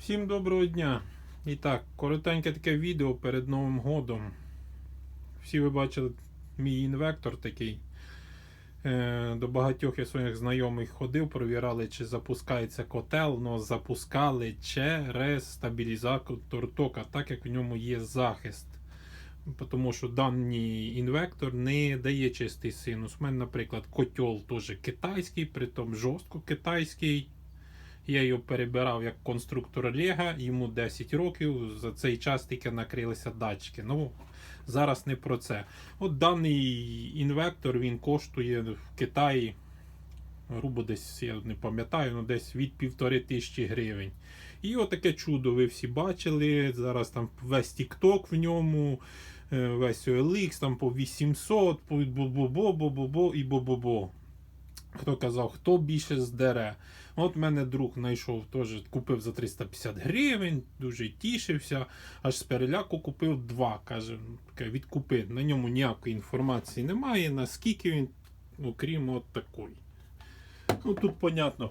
Всім доброго дня! І так, коротеньке таке відео перед Новим годом. Всі ви бачили мій інвектор такий. Е, До багатьох я своїх знайомих ходив, провірали, чи запускається котел, але запускали через стабілізатор тока, так як в ньому є захист. Тому що даний інвектор не дає чистий синус. У мене, наприклад, котел теж китайський, притом жорстко китайський. Я його перебирав як конструктор Лего, йому 10 років. За цей час тільки накрилися датчики. Ну, зараз не про це. От даний інвектор він коштує в Китаї, грубо десь, я не пам'ятаю, ну десь від півтори тисячі гривень. І отаке чудо ви всі бачили. Зараз там весь TikTok в ньому, е, весь OLX, там по 800, по бо-бо-бо-бо-бо і бо-бо-бо. Хто казав, хто більше здере. От мене друг знайшов, теж купив за 350 гривень, дуже тішився. Аж з переляку купив два. Каже, відкупи. На ньому ніякої інформації немає, наскільки він, окрім от такої. Ну тут, понятно,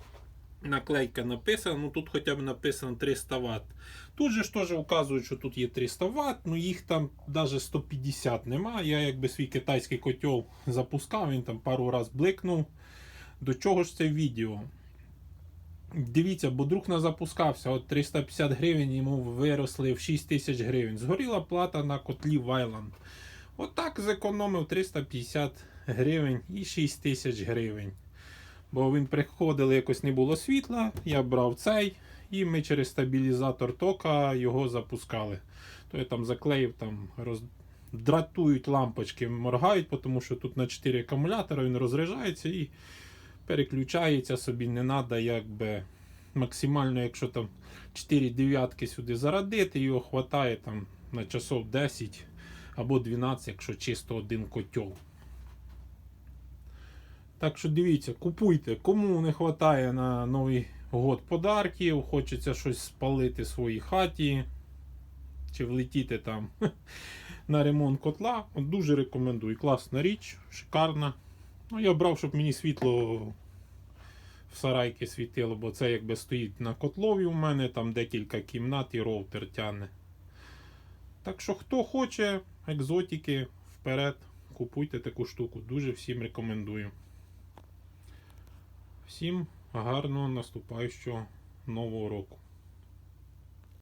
наклейка написана, ну тут хоча б написано 300 Вт. Тут же ж теж вказують, що тут є 300 Вт, ну їх там навіть 150 немає. Я якби свій китайський котел запускав, він там пару раз бликнув. До чого ж це відео? Дивіться, бо друг не запускався. От 350 гривень йому виросли в 6 тисяч гривень. Згоріла плата на котлі Вайланд. Отак зекономив 350 гривень і 6 тисяч гривень. Бо він приходили, якось не було світла, я брав цей, і ми через стабілізатор тока його запускали. То я там заклеїв, там роз... дратують лампочки, моргають, тому що тут на 4 акумулятора він розряджається і переключається собі, не треба якби максимально, якщо там 4 дев'ятки сюди зарадити, його хватає там на часов 10 або 12, якщо чисто один котел. Так що дивіться, купуйте, кому не вистачає на Новий год подарків, хочеться щось спалити в своїй хаті, чи влетіти там на ремонт котла. От дуже рекомендую. Класна річ, шикарна. Ну, я брав, щоб мені світло в сарайки світило, бо це якби стоїть на котлові у мене, там декілька кімнат і роутер тяне. Так що, хто хоче екзотики, вперед, купуйте таку штуку. Дуже всім рекомендую. Всім гарного наступаючого нового року.